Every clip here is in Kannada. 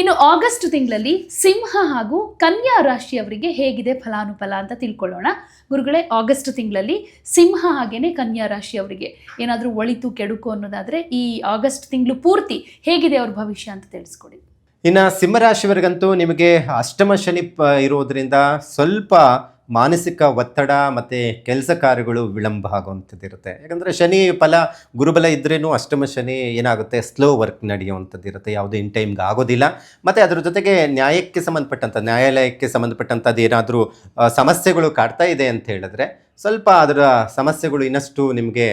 ಇನ್ನು ಆಗಸ್ಟ್ ತಿಂಗಳಲ್ಲಿ ಸಿಂಹ ಹಾಗೂ ಕನ್ಯಾ ರಾಶಿಯವರಿಗೆ ಹೇಗಿದೆ ಫಲಾನುಫಲ ಅಂತ ತಿಳ್ಕೊಳ್ಳೋಣ. ಗುರುಗಳೇ, ಆಗಸ್ಟ್ ತಿಂಗಳಲ್ಲಿ ಸಿಂಹ ಹಾಗೇನೆ ಕನ್ಯಾ ರಾಶಿಯವರಿಗೆ ಏನಾದರೂ ಒಳಿತು, ಕೆಡುಕು ಅನ್ನೋದಾದ್ರೆ ಈ ಆಗಸ್ಟ್ ತಿಂಗಳು ಪೂರ್ತಿ ಹೇಗಿದೆ ಅವ್ರ ಭವಿಷ್ಯ ಅಂತ ತಿಳಿಸ್ಕೊಡಿ. ಇನ್ನು ಸಿಂಹರಾಶಿಯವರಿಗಂತೂ ನಿಮಗೆ ಅಷ್ಟಮ ಶನಿ ಇರುವುದರಿಂದ ಸ್ವಲ್ಪ ಮಾನಸಿಕ ಒತ್ತಡ ಮತ್ತು ಕೆಲಸ ಕಾರ್ಯಗಳು ವಿಳಂಬ ಆಗುವಂಥದ್ದು ಇರುತ್ತೆ ಯಾಕಂದರೆ ಶನಿ ಫಲ, ಗುರುಬಲ ಇದ್ರೇನು ಅಷ್ಟಮ ಶನಿ ಏನಾಗುತ್ತೆ? ಸ್ಲೋ ವರ್ಕ್ ನಡೆಯುವಂಥದ್ದು ಇರುತ್ತೆ ಯಾವುದೇ ಇನ್ ಟೈಮ್ಗೆ ಆಗೋದಿಲ್ಲ. ಮತ್ತು ಅದರ ಜೊತೆಗೆ ನ್ಯಾಯಕ್ಕೆ ಸಂಬಂಧಪಟ್ಟಂಥ, ನ್ಯಾಯಾಲಯಕ್ಕೆ ಸಂಬಂಧಪಟ್ಟಂಥದ್ದು ಏನಾದರೂ ಸಮಸ್ಯೆಗಳು ಕಾಡ್ತಾ ಇದೆ ಅಂತ ಹೇಳಿದ್ರೆ ಸ್ವಲ್ಪ ಅದರ ಸಮಸ್ಯೆಗಳು ಇನ್ನಷ್ಟು ನಿಮಗೆ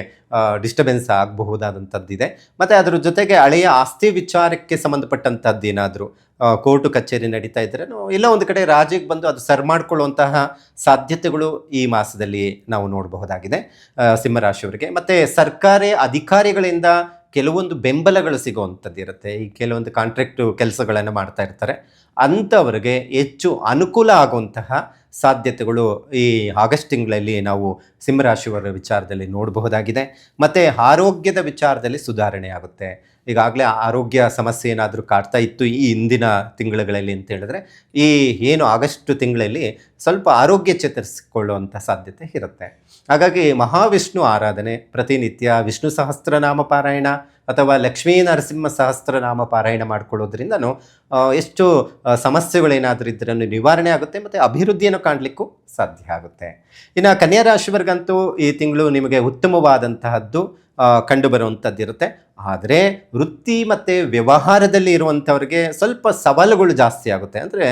ಡಿಸ್ಟರ್ಬೆನ್ಸ್ ಆಗಬಹುದಾದಂಥದ್ದಿದೆ. ಮತ್ತು ಅದರ ಜೊತೆಗೆ ಹಳೆಯ ಆಸ್ತಿ ವಿಚಾರಕ್ಕೆ ಸಂಬಂಧಪಟ್ಟಂಥದ್ದು ಏನಾದರೂ ಕೋರ್ಟು ಕಚೇರಿ ನಡೀತಾ ಇದ್ದರೆ ಇಲ್ಲ ಒಂದು ಕಡೆ ರಾಜ್ಯಕ್ಕೆ ಬಂದು ಅದು ಸರ್ ಮಾಡಿಕೊಳ್ಳುವಂತಹ ಸಾಧ್ಯತೆಗಳು ಈ ಮಾಸದಲ್ಲಿ ನಾವು ನೋಡಬಹುದಾಗಿದೆ. ಸಿಂಹರಾಶಿಯವರಿಗೆ. ಮತ್ತು ಸರ್ಕಾರಿ ಅಧಿಕಾರಿಗಳಿಂದ ಕೆಲವೊಂದು ಬೆಂಬಲಗಳು ಸಿಗುವಂಥದ್ದು ಇರುತ್ತೆ. ಈ ಕೆಲವೊಂದು ಕಾಂಟ್ರಾಕ್ಟ್ ಕೆಲಸಗಳನ್ನು ಮಾಡ್ತಾ ಇರ್ತಾರೆ. ಅಂಥವ್ರಿಗೆ ಹೆಚ್ಚು ಅನುಕೂಲ ಆಗುವಂತಹ ಸಾಧ್ಯತೆಗಳು ಈ ಆಗಸ್ಟ್ ತಿಂಗಳಲ್ಲಿ ನಾವು ಸಿಂಹರಾಶಿಯವರ ವಿಚಾರದಲ್ಲಿ ನೋಡಬಹುದಾಗಿದೆ. ಮತ್ತು ಆರೋಗ್ಯದ ವಿಚಾರದಲ್ಲಿ ಸುಧಾರಣೆ ಆಗುತ್ತೆ ಈಗಾಗಲೇ ಆರೋಗ್ಯ ಸಮಸ್ಯೆ ಏನಾದರೂ ಕಾಡ್ತಾ ಇತ್ತು ಈ ಹಿಂದಿನ ತಿಂಗಳುಗಳಲ್ಲಿ ಅಂತ ಹೇಳಿದ್ರೆ, ಈ ಏನು ಆಗಸ್ಟ್ ತಿಂಗಳಲ್ಲಿ ಸ್ವಲ್ಪ ಆರೋಗ್ಯ ಚೇತರಿಸಿಕೊಳ್ಳುವಂಥ ಸಾಧ್ಯತೆ ಇರುತ್ತೆ. ಹಾಗಾಗಿ ಮಹಾವಿಷ್ಣು ಆರಾಧನೆ, ಪ್ರತಿನಿತ್ಯ ವಿಷ್ಣು ಸಹಸ್ರನಾಮ ಪಾರಾಯಣ ಅಥವಾ ಲಕ್ಷ್ಮೀ ನರಸಿಂಹ ಸಹಸ್ರನಾಮ ಪಾರಾಯಣ ಮಾಡ್ಕೊಳ್ಳೋದ್ರಿಂದನೂ ಆ, ಎಷ್ಟು ಸಮಸ್ಯೆಗಳೇನಾದರೂ ಇದ್ರೂ ನಿವಾರಣೆ ಆಗುತ್ತೆ ಮತ್ತು ಅಭಿವೃದ್ಧಿಯನ್ನು ಕಾಣಲಿಕ್ಕೂ ಸಾಧ್ಯ ಆಗುತ್ತೆ. ಇನ್ನು ಕನ್ಯಾ ರಾಶಿವರ್ಗಂತೂ ಈ ತಿಂಗಳು ನಿಮಗೆ ಉತ್ತಮವಾದಂತಹದ್ದು ಕಂಡುಬರುವಂಥದ್ದು ಇರುತ್ತೆ ಆದರೆ ವೃತ್ತಿ ಮತ್ತು ವ್ಯವಹಾರದಲ್ಲಿ ಇರುವಂಥವ್ರಿಗೆ ಸ್ವಲ್ಪ ಸವಾಲುಗಳು ಜಾಸ್ತಿ ಆಗುತ್ತೆ. ಅಂದರೆ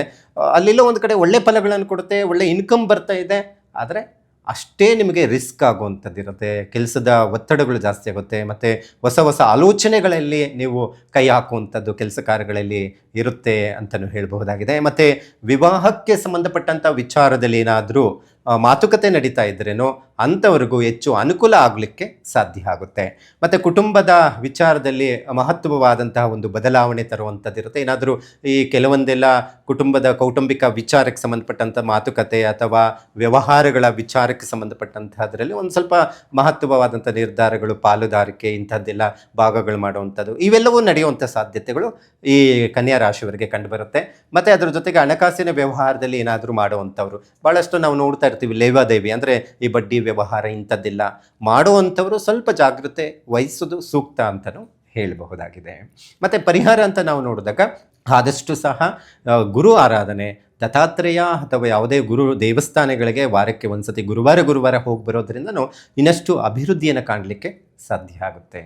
ಅಲ್ಲಿಲ್ಲೋ ಒಂದು ಕಡೆ ಒಳ್ಳೆ ಫಲಗಳನ್ನು ಕೊಡುತ್ತೆ ಒಳ್ಳೆ ಇನ್ಕಮ್ ಬರ್ತಾ ಇದೆ. ಆದರೆ ಅಷ್ಟೇ ನಿಮಗೆ ರಿಸ್ಕ್ ಆಗುವಂಥದ್ದಿರುತ್ತೆ. ಕೆಲಸದ ಒತ್ತಡಗಳು ಜಾಸ್ತಿ ಆಗುತ್ತೆ. ಮತ್ತು ಹೊಸ ಹೊಸ ಆಲೋಚನೆಗಳಲ್ಲಿ ನೀವು ಕೈ ಹಾಕುವಂಥದ್ದು ಕೆಲಸ ಕಾರ್ಯಗಳಲ್ಲಿ ಇರುತ್ತೆ ಅಂತಲೂ ಹೇಳಬಹುದಾಗಿದೆ. ಮತ್ತು ವಿವಾಹಕ್ಕೆ ಸಂಬಂಧಪಟ್ಟಂಥ ವಿಚಾರದಲ್ಲಿ ಏನಾದರೂ ಮಾತುಕತೆ ನಡೀತಾ ಇದ್ರೇನೋ ಅಂಥವ್ರಿಗೂ ಹೆಚ್ಚು ಅನುಕೂಲ ಆಗಲಿಕ್ಕೆ ಸಾಧ್ಯ ಆಗುತ್ತೆ. ಮತ್ತು ಕುಟುಂಬದ ವಿಚಾರದಲ್ಲಿ ಮಹತ್ವವಾದಂತಹ ಒಂದು ಬದಲಾವಣೆ ತರುವಂಥದ್ದಿರುತ್ತೆ. ಏನಾದರೂ ಈ ಕೆಲವೊಂದೆಲ್ಲ ಕುಟುಂಬದ ಕೌಟುಂಬಿಕ ವಿಚಾರಕ್ಕೆ ಸಂಬಂಧಪಟ್ಟಂಥ ಮಾತುಕತೆ ಅಥವಾ ವ್ಯವಹಾರಗಳ ವಿಚಾರಕ್ಕೆ ಸಂಬಂಧಪಟ್ಟಂತಹದ್ರಲ್ಲಿ ಒಂದು ಸ್ವಲ್ಪ ಮಹತ್ವವಾದಂಥ ನಿರ್ಧಾರಗಳು, ಪಾಲುದಾರಿಕೆ, ಇಂಥದ್ದೆಲ್ಲ ಭಾಗಗಳು ಮಾಡುವಂಥದ್ದು. ಇವೆಲ್ಲವೂ ನಡೆಯುವಂಥ ಸಾಧ್ಯತೆಗಳು ಈ ಕನ್ಯಾ ರಾಶಿಯವರಿಗೆ ಕಂಡುಬರುತ್ತೆ. ಮತ್ತು ಅದರ ಜೊತೆಗೆ ಹಣಕಾಸಿನ ವ್ಯವಹಾರದಲ್ಲಿ ಏನಾದರೂ ಮಾಡುವಂಥವ್ರು. ಭಾಳಷ್ಟು ನಾವು ನೋಡ್ತಾ ಇರ್ತೀವಿ ಲೇವಾದೇವಿ ಅಂದರೆ ಈ ಬಡ್ಡಿ ವ್ಯವಹಾರ ಇಂಥದ್ದಿಲ್ಲ. ಮಾಡುವಂಥವರು ಸ್ವಲ್ಪ ಜಾಗೃತೆ ವಹಿಸೋದು ಸೂಕ್ತ ಅಂತಲೂ ಹೇಳಬಹುದಾಗಿದೆ. ಮತ್ತು ಪರಿಹಾರ ಅಂತ ನಾವು ನೋಡಿದಾಗ ಆದಷ್ಟು ಸಹ ಗುರು ಆರಾಧನೆ, ದತ್ತಾತ್ರೇಯ ಅಥವಾ ಯಾವುದೇ ಗುರು ದೇವಸ್ಥಾನಗಳಿಗೆ ವಾರಕ್ಕೆ ಒಂದ್ಸತಿ ಗುರುವಾರ ಗುರುವಾರ ಹೋಗಿ ಬರೋದ್ರಿಂದ ಇನ್ನಷ್ಟು ಅಭಿವೃದ್ಧಿಯನ್ನು ಕಾಣಲಿಕ್ಕೆ ಸಾಧ್ಯ ಆಗುತ್ತೆ.